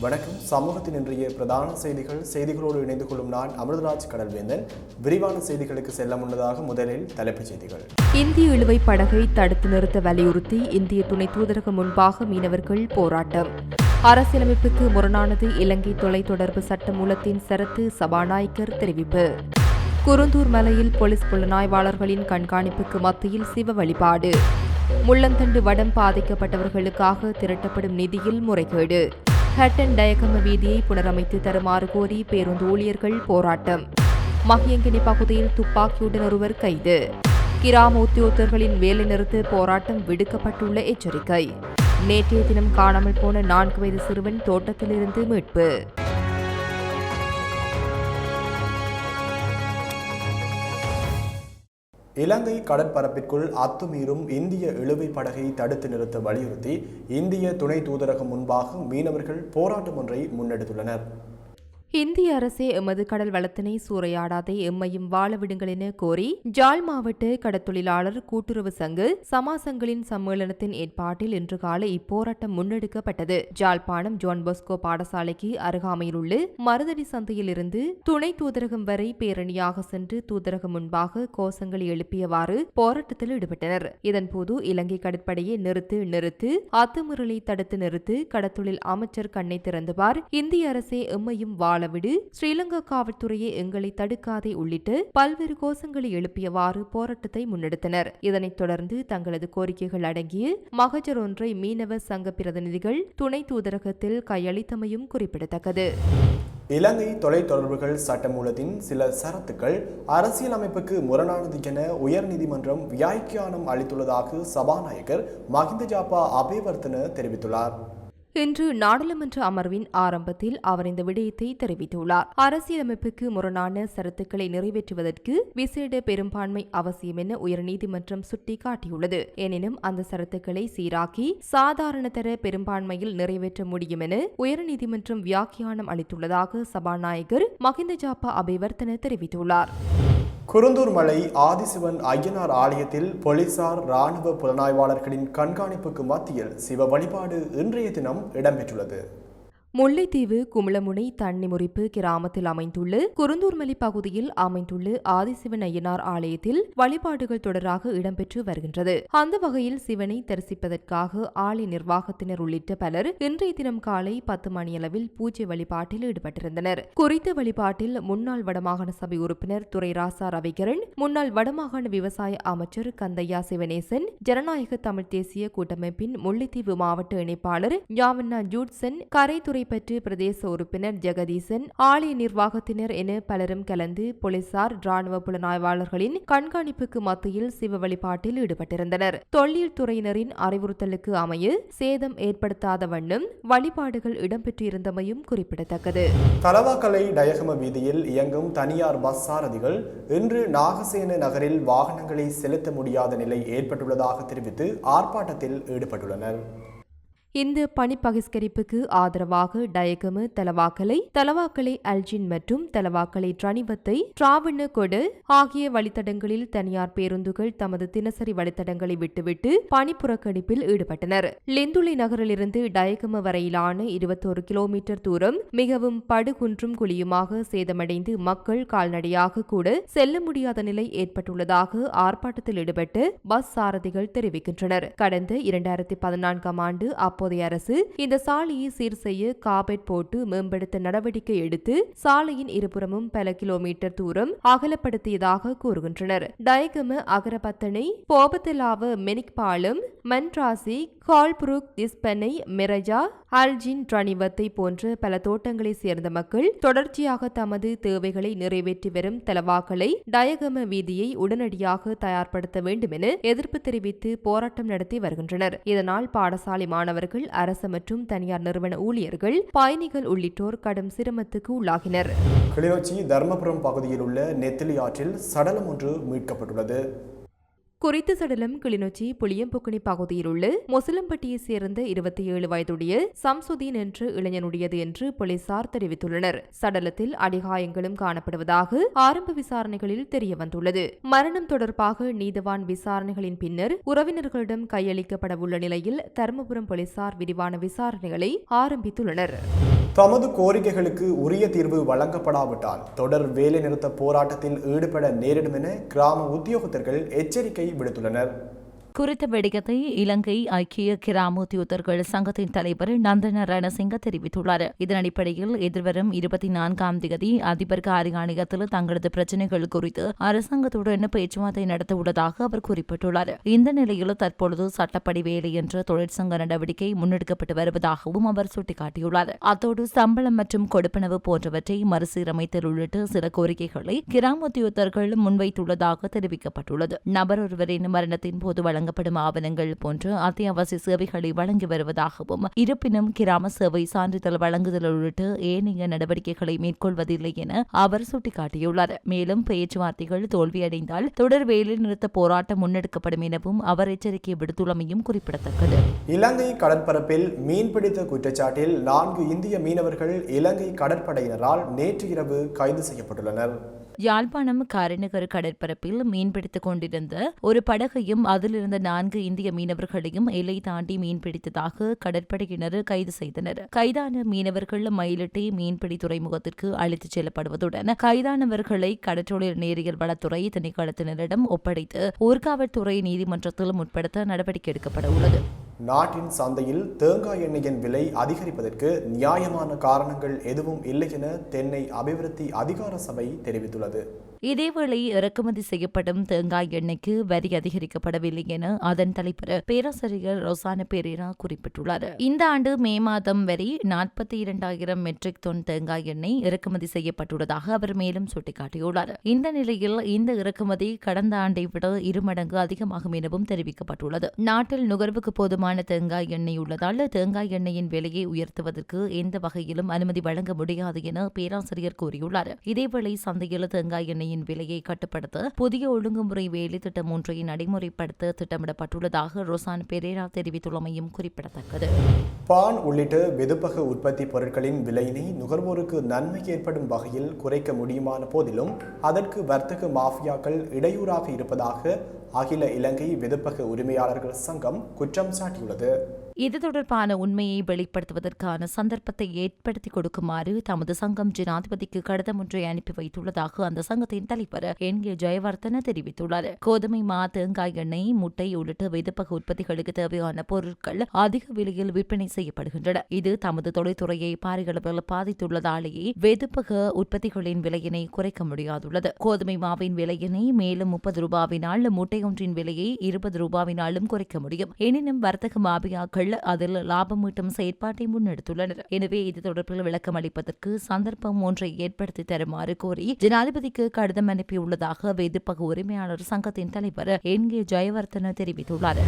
வணக்கம். சமூகத்தின் இன்றைய பிரதான செய்திகள் செய்திகளோடு இணைந்து கொள்ளும் நான் அமிர்தராஜ் கடல்வேந்தன். விரிவான செய்திகளுக்கு செல்ல முன்னதாக முதலில் தலைப்புச் செய்திகள். இந்திய இழுவை படகை தடுத்து நிறுத்த வலியுறுத்தி இந்திய துணை தூதரகம் முன்பாக மீனவர்கள் போராட்டம். அரசியலமைப்புக்கு முரணானது இலங்கை தொலைத்தொடர்பு சட்டமூலத்தின் சரத்து சபாநாயகர் தெரிவிப்பு. குருந்தூர் மலையில் போலீஸ் புலனாய்வாளர்களின் கண்காணிப்புக்கு மத்தியில் சிவ வழிபாடு. முள்ளந்தண்டு வடம் பாதிக்கப்பட்டவர்களுக்காக திரட்டப்படும் நிதியில் முறைகேடு. ஹட்டன் டயக்கம வீதியை புனரமைத்து தருமாறு கோரி பேருந்து ஊழியர்கள் போராட்டம். மகியங்கினி பகுதியில் துப்பாக்கியுடன் ஒருவர் கைது. கிராம உத்தியோகத்தர்களின் வேலைநிறுத்த போராட்டம் விடுக்கப்பட்டுள்ள எச்சரிக்கை. நேற்றைய தினம் காணாமல் போன நான்கு வயது சிறுவன் தோட்டத்திலிருந்து மீட்பு. இலங்கை கடற்பரப்பிற்குள் அத்துமீறும் இந்திய இழுவை படகை தடுத்து நிறுத்த வலியுறுத்தி இந்திய துணை தூதரகம் முன்பாக மீனவர்கள் போராட்டம் ஒன்றை முன்னெடுத்துள்ளனர். இந்திய அரசே எமது கடல் வளத்தினை சூறையாடாதே எம்மையும் வாழ விடுங்கள் என கோரி ஜாழ் மாவட்ட கடற்தொழிலாளர் கூட்டுறவு சங்கு சமாசங்களின் சம்மேளனத்தின் ஏற்பாட்டில் இன்று காலை இப்போராட்டம் முன்னெடுக்கப்பட்டது. ஜாழ்ப்பாணம் ஜான் பொஸ்கோ பாடசாலைக்கு அருகாமையில் உள்ள மருதடி சந்தையில் இருந்து துணை தூதரகம் வரை பேரணியாக சென்று தூதரகம் முன்பாக கோஷங்களை எழுப்பியவாறு போராட்டத்தில் ஈடுபட்டனர். இதன்போது இலங்கை கடற்படையை நிறுத்து நிறுத்து அத்துமீறலை தடுத்து நிறுத்து கடத்தொழில் அமைச்சர் கண்ணை திறந்துவார். இந்திய அரசே எம்மையும் வாழ விடு ஸ்ரீலங்கா காவல்துறையை எங்களை தடுக்காதே உள்ளிட்டு பல்வேறு கோஷங்களை எழுப்பியவாறு போராட்டத்தை முன்னெடுத்தனர். இதனைத் தொடர்ந்து தங்களது கோரிக்கைகள் அடங்கிய மகஜர் ஒன்றை மீனவ சங்க பிரதிநிதிகள் துணை தூதரகத்தில் கையளித்தமையும் குறிப்பிடத்தக்கது. இலங்கை தொலைத்தொடர்புகள் சட்டமூலத்தின் சில சரத்துக்கள் அரசியலமைப்புக்கு முரணானது என உயர்நீதிமன்றம் வியாக்கியானம் அளித்துள்ளதாக சபாநாயகர் மஹிந்த ஜாப்பா அபேவர்த்தன தெரிவித்துள்ளார். இன்று நாடாளுமன்ற அமர்வின் ஆரம்பத்தில் அவர் இந்த விடயத்தை தெரிவித்துள்ளார். அரசியலமைப்புக்கு முரணான சரத்துக்களை நிறைவேற்றுவதற்கு விசேட பெரும்பான்மை அவசியம் என உயர்நீதிமன்றம் சுட்டிக்காட்டியுள்ளது. எனினும் அந்த சரத்துக்களை சீராக்கி சாதாரணதர பெரும்பான்மையில் நிறைவேற்ற முடியும் என உயர்நீதிமன்றம் வியாக்கியானம் அளித்துள்ளதாக சபாநாயகர் மஹிந்த ஜாப்பா அபிவர்த்தன தெரிவித்துள்ளார். குருந்தூர் மலை ஆதிசிவன் ஐயனார் ஆலயத்தில் போலீசார் ராணுவ புலனாய்வாளர்களின் கண்காணிப்புக்கு மத்தியில் சிவ வழிபாடு இன்றைய தினம் இடம்பெற்றுள்ளது. முல்லைத்தீவு குமிளமுனை தண்ணி முறிப்பு கிராமத்தில் அமைந்துள்ள குருந்தூர்மலி பகுதியில் அமைந்துள்ள ஆதிசிவன் ஐயனார் ஆலயத்தில் வழிபாடுகள் தொடராக இடம்பெற்று வருகின்றது. அந்த வகையில் சிவனை தரிசிப்பதற்காக ஆலய நிர்வாகத்தினர் உள்ளிட்ட பலர் இன்றைய தினம் காலை பத்து மணியளவில் பூஜை வழிபாட்டில் ஈடுபட்டிருந்தனர். குறித்த வழிபாட்டில் முன்னாள் வடமாகாண சபை உறுப்பினர் துரை ராசா ரவிகரன் முன்னாள் வடமாகாண விவசாய அமைச்சர் கந்தையா சிவனேசன் ஜனநாயக தமிழ் தேசிய கூட்டமைப்பின் முல்லைத்தீவு மாவட்ட இணைப்பாளர் யாவண்ணா ஜூட்சன் கரைத்துறை பற்றி பிரதேச உறுப்பினர் ஜெகதீசன் ஆலய நிர்வாகத்தினர் என பலரும் கலந்து போலீசார் ராணுவ புலனாய்வாளர்களின் கண்காணிப்புக்கு மத்தியில் சிவ வழிபாட்டில் ஈடுபட்டிருந்தனர். தொல்லியல் துறையினரின் அறிவுறுத்தலுக்கு அமைய சேதம் ஏற்படுத்தாத வண்ணம் வழிபாடுகள் இடம்பெற்றிருந்தமையும் குறிப்பிடத்தக்கது. தலவாக்கலை டயகம வீதியில் இயங்கும் தனியார் பஸ் சாரதிகள் இன்று நாகசேன நகரில் வாகனங்களை செலுத்த முடியாத நிலை ஏற்பட்டுள்ளதாக தெரிவித்து ஆர்ப்பாட்டத்தில் ஈடுபட்டுள்ளனர். இந்த பணி பகிஷ்கரிப்புக்கு ஆதரவாக டயகமு தலவாக்கலை தலவாக்கலை அல்ஜின் மற்றும் தலவாக்கலை ட்ரனிவத்தை டிராவின கொடு ஆகிய வழித்தடங்களில் தனியார் பேருந்துகள் தமது தினசரி வழித்தடங்களை விட்டுவிட்டு பணி புறக்கணிப்பில் ஈடுபட்டனர். லெந்துளை நகரிலிருந்து டயகம வரையிலான இருபத்தோரு கிலோமீட்டர் தூரம் மிகவும் படுகுன்றும் குழியுமாக சேதமடைந்து மக்கள் கால்நடையாக கூட செல்ல முடியாத நிலை ஏற்பட்டுள்ளதாக ஆர்ப்பாட்டத்தில் ஈடுபட்டு பஸ் சாரதிகள் தெரிவிக்கின்றனர். கடந்த இரண்டாயிரத்தி பதினான்காம் ஆண்டு அப்போது தற்போதைய அரசு இந்த சாலையை சீர் செய்ய காபெட் போட்டு மேம்படுத்த நடவடிக்கை எடுத்து சாலையின் இருபுறமும் பல கிலோமீட்டர் தூரம் அகலப்படுத்தியதாக கூறுகின்றனர். டயகம அகரபத்தனை போபத்திலாவ மெனிக் பாலம் மன்ராசி ஹால்புருக் திஸ்பனை மிரஜா அல்ஜின் ரணிவத்தை போன்ற பல தோட்டங்களை சேர்ந்த மக்கள் தொடர்ச்சியாக தமது தேவைகளை நிறைவேற்றி வரும் தலவாக்களை டயகம வீதியை உடனடியாக தயார்படுத்த வேண்டும் என எதிர்ப்பு தெரிவித்து போராட்டம் நடத்தி வருகின்றனர். இதனால் பாடசாலை மாணவர்கள் அரசு மற்றும் தனியார் நிறுவன ஊழியர்கள் பயணிகள் உள்ளிட்டோர் கடும் சிரமத்துக்கு உள்ளாகினர். கிளிநொச்சி தர்மபுரம் பகுதியில் உள்ள நெத்திலி ஆற்றில் சடலம் ஒன்று மீட்கப்பட்டுள்ளது. குறித்த சடலம் கிளிநொச்சி புளியம்பொக்குனி பகுதியில் உள்ள முசலம்பட்டியை சேர்ந்த இருபத்தி ஏழு வயதுடைய சம்சுதீன் என்ற இளைஞனுடையது என்று போலீசார் தெரிவித்துள்ளனர். சடலத்தில் அடிகாயங்களும் காணப்படுவதாக ஆரம்ப விசாரணைகளில் தெரியவந்துள்ளது. மரணம் தொடர்பாக நீதவான் விசாரணைகளின் பின்னர் உறவினர்களிடம் கையளிக்கப்படவுள்ள நிலையில் தருமபுரம் போலீசார் விரிவான விசாரணைகளை ஆரம்பித்துள்ளனர். தமது கோரிக்கைகளுக்கு உரிய தீர்வு வழங்கப்படாவிட்டால் தொடர் வேலைநிறுத்த போராட்டத்தில் ஈடுபட நேரிடும் என கிராம உத்தியோகத்தர்கள் எச்சரிக்கை விடுத்துள்ளனர். குறித்த வெடிகத்தை இலங்கை ஐக்கிய கிராம உத்தியோகத்தர்கள் சங்கத்தின் தலைவர் நந்தன ரணசிங்க தெரிவித்துள்ளார். இதன் அடிப்படையில் எதிர்வரும் இருபத்தி நான்காம் தேதி அதிபர் காரியாலயத்தில் தங்களது பிரச்சினைகள் குறித்து அரசாங்கத்துடன் பேச்சுவார்த்தை நடத்த உள்ளதாக அவர் குறிப்பிட்டுள்ளார். இந்த நிலையில் தற்பொழுது சட்டப்படி வேலை என்ற தொழிற்சங்க நடவடிக்கை முன்னெடுக்கப்பட்டு வருவதாகவும் அவர் சுட்டிக்காட்டியுள்ளார். அத்தோடு சம்பளம் மற்றும் கொடுப்பனவு போன்றவற்றை மறுசீரமைத்தல் உள்ளிட்ட சில கோரிக்கைகளை கிராம உத்தியோகத்தர்கள் முன்வைத்துள்ளதாக தெரிவிக்கப்பட்டுள்ளது. நபர் ஒருவரின் மரணத்தின் போது வழங்கப்படும் ஆவணங்கள் போன்ற அத்தியாவசிய சேவைகளை வழங்கி வருவதாகவும் இருப்பினும் கிராம சேவை சான்றிதழ் வழங்குதல் உள்ளிட்ட ஏனைய நடவடிக்கைகளை மேற்கொள்வதில்லை என அவர் சுட்டிக்காட்டியுள்ளார். மேலும் பேச்சுவார்த்தைகள் தோல்வியடைந்தால் தொடர் வேலைநிறுத்த போராட்டம் முன்னெடுக்கப்படும் எனவும் அவர் எச்சரிக்கை விடுத்துள்ளமையும் குறிப்பிடத்தக்கது. இலங்கை கடற்பரப்பில் மீன்பிடித்த குற்றச்சாட்டில் நான்கு இந்திய மீனவர்கள் இலங்கை கடற்படையினரால் நேற்று இரவு கைது செய்யப்பட்டுள்ளனர். யாழ்ப்பாணம் காரைநகர் கடற்பரப்பில் மீன்பிடித்துக் கொண்டிருந்த ஒரு படகையும் அதிலிருந்த நான்கு இந்திய மீனவர்களையும் எல்லை தாண்டி மீன்பிடித்ததாக கடற்படையினர் கைது செய்தனர். கைதான மீனவர்கள் மயிலிட்டி மீன்பிடி துறைமுகத்திற்கு அழைத்துச் செல்லப்படுவதுடன் கைதானவர்களை கடற்றொழில் நேரியல் வளத்துறை திணைக்களத்தினரிடம் ஒப்படைத்து ஊர்காவல்துறை நீதிமன்றத்தில் முற்படுத்த நடவடிக்கை எடுக்கப்பட உள்ளது. நாட்டின் சந்தையில் தேங்காய் எண்ணெயின் விலை அதிகரிப்பதற்கு நியாயமான காரணங்கள் எதுவும் இல்லை என தென்னை அபிவிருத்தி அதிகார சபை தெரிவித்துள்ளது. இதேவேளை இறக்குமதி செய்யப்படும் தேங்காய் எண்ணெய்க்கு வரி அதிகரிக்கப்படவில்லை என அதன் தலைவர் பேராசிரியர் ரொசான பெரேரா குறிப்பிட்டுள்ளார். இந்த ஆண்டு மே மாதம் வரை நாற்பத்தி இரண்டாயிரம் மெட்ரிக் டன் தேங்காய் எண்ணெய் இறக்குமதி செய்யப்பட்டுள்ளதாக அவர் மேலும் சுட்டிக்காட்டியுள்ளார். இந்த நிலையில் இந்த இறக்குமதி கடந்த ஆண்டை விட இருமடங்கு அதிகமாகும் எனவும் தெரிவிக்கப்பட்டுள்ளது. நாட்டில் நுகர்வுக்கு போதுமான தேங்காய் எண்ணெய் உள்ளதால் தேங்காய் எண்ணெயின் விலையை உயர்த்துவதற்கு எந்த வகையிலும் அனுமதி வழங்க முடியாது என பேராசிரியர் கூறியுள்ளார். இதேவேளை சந்தையில் தேங்காய் எண்ணெய் எண்ணெயின் விலையை கட்டுப்படுத்த புதிய ஒழுங்குமுறை வேலை திட்டம் ஒன்றை நடைமுறைப்படுத்த திட்டமிடப்பட்டுள்ளதாக ரொசான் பெரேரா தெரிவித்துள்ளமையும் குறிப்பிடத்தக்கது. பான் உள்ளிட்ட வெதுப்பக உற்பத்தி பொருட்களின் விலையினை நுகர்வோருக்கு நன்மை ஏற்படும் வகையில் குறைக்க முடியுமான போதிலும் அதற்கு வர்த்தக மாஃபியாக்கள் இடையூறாக இருப்பதாக அகில இலங்கை வெதுப்பக உரிமையாளர்கள் சங்கம் குற்றம் சாட்டியுள்ளது. இது தொடர்பான உண்மையை வெளிப்படுத்துவதற்கான சந்தர்ப்பத்தை ஏற்படுத்தி கொடுக்குமாறு தமது சங்கம் ஜனாதிபதிக்கு கடிதம் ஒன்றை அனுப்பி வைத்துள்ளதாக அந்த சங்கத்தின் தலைவர் என். கே. ஜெயவர்தன தெரிவித்துள்ளார். கோதுமை மா தேங்காய் எண்ணெய் முட்டை உள்ளிட்ட வெதுப்பக உற்பத்திகளுக்கு தேவையான பொருட்கள் அதிக விலையில் விற்பனை செய்யப்படுகின்றன. இது தமது தொழில்துறையை பாரியளவில் பாதித்துள்ளதாலேயே வெதுப்பக உற்பத்திகளின் விலையினை குறைக்க முடியாதுள்ளது. கோதுமை மாவின் விலையினை மேலும் முப்பது ரூபாவினால் முட்டை ஒன்றின் விலையை இருபது ரூபாவினாலும் குறைக்க முடியும். எனினும் வர்த்தக மாபியாக்கள் அதில் லாபம் ஈட்டும் செயற்பாட்டை முன்னெடுத்துள்ளனர். எனவே இது தொடர்பில் விளக்கம் அளிப்பதற்கு சந்தர்ப்பம் ஒன்றை ஏற்படுத்தி தருமாறு கோரி ஜனாதிபதிக்கு கடிதம் அனுப்பியுள்ளதாக வெதுப்பக உரிமையாளர் சங்கத்தின் தலைவர் என். கே. ஜெயவர்தன தெரிவித்துள்ளார்.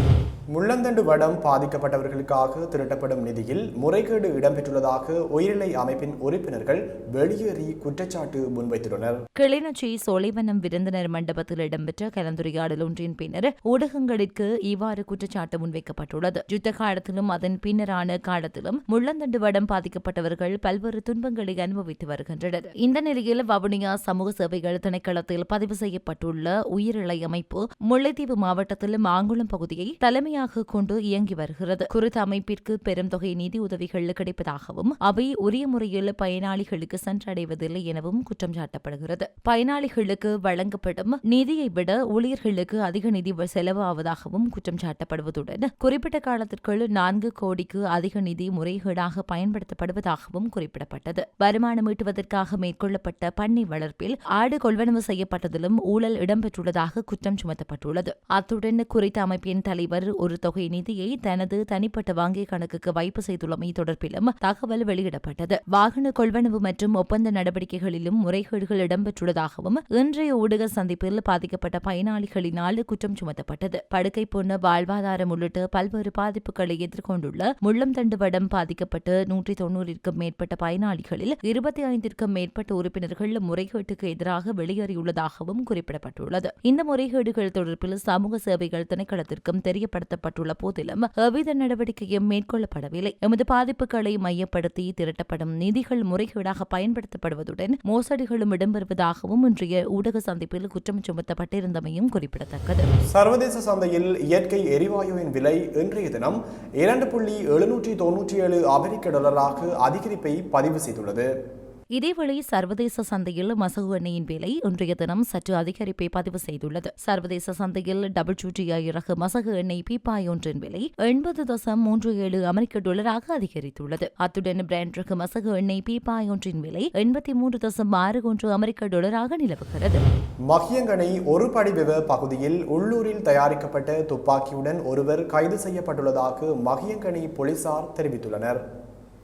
முள்ளந்தண்டு வடம் பாதிக்கப்பட்டவர்களுக்காக திரட்டப்படும் நிதியில் முறைகேடு இடம்பெற்றுள்ளதாக உயிரிழை அமைப்பின் உறுப்பினர்கள் வெளியேறி குற்றச்சாட்டு முன்வைத்துள்ளனர். கிளிநொச்சி சோலைவனம் விருந்தினர் மண்டபத்தில் இடம்பெற்ற கலந்துரையாடல் ஒன்றின் பின்னர் ஊடகங்களுக்கு இவ்வாறு குற்றச்சாட்டு முன்வைக்கப்பட்டுள்ளது. யுத்த காலத்திலும் அதன் பின்னரான காலத்திலும் முள்ளந்தண்டு வடம் பாதிக்கப்பட்டவர்கள் பல்வேறு துன்பங்களை அனுபவித்து வருகின்றனர். இந்த நிலையில் வவுனியா சமூக சேவைகள் திணைக்களத்தில் பதிவு செய்யப்பட்டுள்ள உயிரிழை அமைப்பு முல்லைத்தீவு மாவட்டத்தில் மாங்குளம் பகுதியை தலைமையாக கொண்டு இயங்கி வருகிறது. குறித்த அமைப்பிற்கு பெரும் தொகை நிதி உதவிகள் கிடைப்பதாகவும் அவை உரிய முறையில் பயனாளிகளுக்கு சென்றடைவதில்லை எனவும் குற்றம் சாட்டப்படுகிறது. பயனாளிகளுக்கு வழங்கப்படும் நிதியை விட ஊழியர்களுக்கு அதிக நிதி செலவு ஆவதாகவும் குற்றம் சாட்டப்படுவதுடன் குறிப்பிட்ட காலத்திற்குள் நான்கு கோடிக்கு அதிக நிதி முறைகேடாக பயன்படுத்தப்படுவதாகவும் குறிப்பிடப்பட்டது. வருமானம் ஈட்டுவதற்காக மேற்கொள்ளப்பட்ட பண்ணை வளர்ப்பில் ஆடு கொள்வனவு செய்யப்பட்டதிலும் ஊழல் இடம்பெற்றுள்ளதாக குற்றம் சுமத்தப்பட்டுள்ளது. அத்துடன் குறித்த அமைப்பின் தலைவர் ஒரு தொகை நிதியை தனது தனிப்பட்ட வங்கிக் கணக்குக்கு வைப்பு செய்துள்ளமை தொடர்பிலும் தகவல் வெளியிடப்பட்டது. வாகன கொள்வனவு மற்றும் ஒப்பந்த நடவடிக்கைகளிலும் முறைகேடுகள் இடம்பெற்றுள்ளதாகவும் இன்றைய ஊடக சந்திப்பில் பாதிக்கப்பட்ட பயனாளிகளினால் குற்றம் சுமத்தப்பட்டது. படுக்கை பொண்ணு வாழ்வாதாரம் உள்ளிட்ட பல்வேறு பாதிப்புகளை எதிர்கொண்டுள்ள முள்ளம்தண்டு வடம் பாதிக்கப்பட்டு நூற்றி தொன்னூறிற்கும் மேற்பட்ட பயனாளிகளில் இருபத்தி ஐந்திற்கும் மேற்பட்ட உறுப்பினர்கள் முறைகேட்டுக்கு எதிராக வெளியேறியுள்ளதாகவும் குறிப்பிடப்பட்டுள்ளது. இந்த முறைகேடுகள் தொடர்பில் சமூக சேவைகள் திணைக்களத்திற்கும் தெரியப்படுத்தப்பட்டுள்ள போதிலும் எவ்வித நடவடிக்கையும் மேற்கொள்ளப்படவில்லை. எமது பாதிப்புகளை மையப்படுத்தி திரட்டப்படும் நிதிகள் முறைகேடாக பயன்படுத்தப்படுவதுடன் மோசடிகளும் இடம்பெறுவதாகவும் இன்றைய ஊடக சந்திப்பில் குற்றம் சுமத்தப்பட்டிருந்தமையும் குறிப்பிடத்தக்கது. சர்வதேச சந்தையில் இயற்கை எரிவாயுவின் விலை இன்றைய தினம் இரண்டு புள்ளி எழுநூற்றி தொன்னூற்றி ஏழு அமெரிக்க டாலராக அதிகரிப்பை பதிவு செய்துள்ளது. இதேவேளை சர்வதேச சந்தையில் மசகு எண்ணெயின் விலை இன்றைய தினம் சற்று அதிகரிப்பை பதிவு செய்துள்ளது. சர்வதேச சந்தையில் டபுள் சூட்டியா ரக மசகு எண்ணெய் பீப்பாய் ஒன்றின் விலை எண்பது தசம் மூன்று ஏழு அமெரிக்க டாலராக அதிகரித்துள்ளது. அத்துடன் பிராண்ட் ரக மசகு எண்ணெய் பீப்பாய் ஒன்றின் விலை எண்பத்தி மூன்று தசம் ஆறு ஒன்று அமெரிக்க டாலராக நிலவுகிறது. மகியங்கனை ஒரு படிவெவ பகுதியில் உள்ளூரில் தயாரிக்கப்பட்ட துப்பாக்கியுடன் ஒருவர் கைது செய்யப்பட்டுள்ளதாக மகியங்கனை போலீசார் தெரிவித்துள்ளனர்.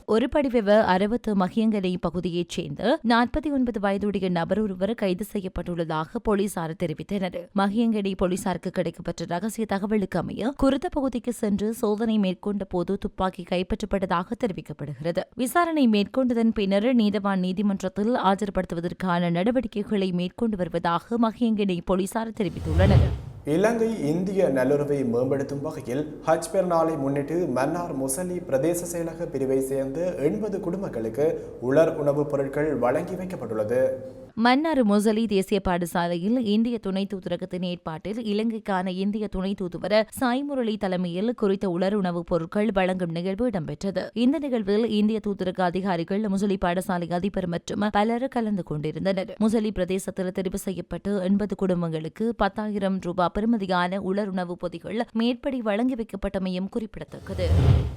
ஒரு படிவெவ அறுபத்து மகியங்கரை பகுதியைச் சேர்ந்த நாற்பத்தி ஒன்பது வயதுடைய நபர் ஒருவர் கைது செய்யப்பட்டுள்ளதாக போலீசார் தெரிவித்தனர். மகியங்கரை போலீசாருக்கு கிடைக்கப்பட்ட ரகசிய தகவலுக்கு அமைய குறித்த பகுதிக்கு சென்று சோதனை மேற்கொண்ட போது துப்பாக்கி கைப்பற்றப்பட்டதாக தெரிவிக்கப்படுகிறது. விசாரணை மேற்கொண்டதன் பின்னர் நீதவான் நீதிமன்றத்தில் ஆஜர்படுத்துவதற்கான நடவடிக்கைகளை மேற்கொண்டு வருவதாக மகியங்கரை போலீசார் தெரிவித்துள்ளனர். இலங்கை இந்திய நல்லுறவை மேம்படுத்தும் வகையில் ஹஜ் பெருநாளை முன்னிட்டு மன்னார் முசலி பிரதேச செயலக பிரிவை சேர்ந்த எண்பது குடும்பங்களுக்கு உலர் உணவுப் பொருட்கள் வழங்கி வைக்கப்பட்டுள்ளது. மன்னார் மொசலி தேசிய பாடசாலையில் இந்திய துணை தூதரகத்தின் ஏற்பாட்டில் இலங்கைக்கான இந்திய துணை தூதுவர் சாய்முரளி தலைமையில் குறித்த உலர் பொருட்கள் வழங்கும் நிகழ்வு இடம்பெற்றது. இந்த நிகழ்வில் இந்திய தூதரக அதிகாரிகள் முசலி பாடசாலை அதிபர் மற்றும் பலர் கலந்து கொண்டிருந்தனர். முசலி பிரதேசத்தில் தெரிவு செய்யப்பட்டு எண்பது குடும்பங்களுக்கு பத்தாயிரம் ரூபாய் பெறுமதியான உலர் உணவுப் பொதிகள் மேற்படி வழங்கி வைக்கப்பட்டமையும் குறிப்பிடத்தக்கது.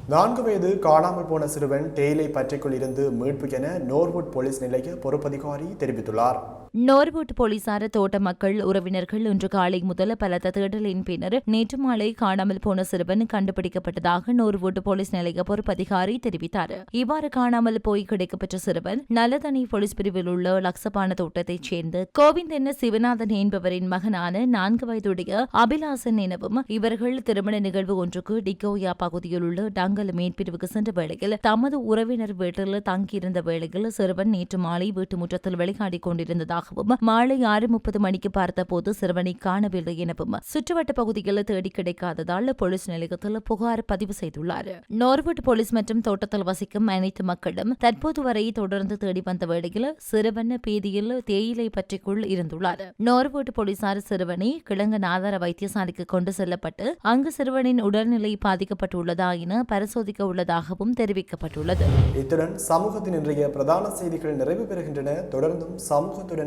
நான்கு வயது காணாமல் போன சிறுவன் தேயிலை பற்றிக்குள் இருந்து மீட்பு என நோர்வுட் போலீஸ் நிலைய பொறுப்பதிகாரி தெரிவித்துள்ளார். var. நோர்வுட் போலீசார் தோட்ட மக்கள் உறவினர்கள் இன்று காலை முதல் பலத்த தேடலின் பின்னர் நேற்று மாலை காணாமல் போன சிறுவன் கண்டுபிடிக்கப்பட்டதாக நோர்வுட் போலீஸ் நிலைய பொறுப்பதிகாரி தெரிவித்தார். இவ்வாறு காணாமல் போய் கிடைக்கப்பெற்ற சிறுவன் நல்லதனி போலீஸ் பிரிவில் உள்ள லக்சபான தோட்டத்தைச் சேர்ந்த கோவிந்தன் சிவநாதன் என்பவரின் மகனான நான்கு வயதுடைய அபிலாசன் எனவும் இவர்கள் திருமண நிகழ்வு ஒன்றுக்கு டிகோயா பகுதியில் உள்ள டங்கல் மேற்பிரிவுக்கு சென்ற வேளையில் தமது உறவினர் வீட்டில் தங்கியிருந்த வேளையில் சிறுவன் நேற்று மாலை வீட்டு முற்றத்தில் விளையாடிக் கொண்டிருந்ததாகவும் மாலை ஆறு முப்பது மணிக்கு பார்த்தபோது சிறுவனை காணவில்லை எனவும் சுற்றுவட்ட பகுதியில் தேடி கிடைக்காததால் போலீஸ் நிலையத்தில் புகார் பதிவு செய்துள்ளார். நோர்வுட் போலீஸ் மற்றும் தோட்டத்தில் வசிக்கும் அனைத்து மக்களும் தற்போது வரை தொடர்ந்து தேடி வந்த வேளையில் சிறுவன் பீதியில் தேயிலை பற்றிக்குள் இருந்துள்ளார். நோர்வுட் போலீசார் சிறுவனை கிழங்கன் ஆதார வைத்தியசாலைக்கு கொண்டு செல்லப்பட்டு அங்கு சிறுவனின் உடல்நிலை பாதிக்கப்பட்டுள்ளதா என பரிசோதிக்க உள்ளதாகவும் தெரிவிக்கப்பட்டுள்ளது. இத்துடன் சமூகத்தின் இன்றைய பிரதான செய்திகள் நிறைவு பெறுகின்றன. தொடர்ந்தும் சமூகத்துடன்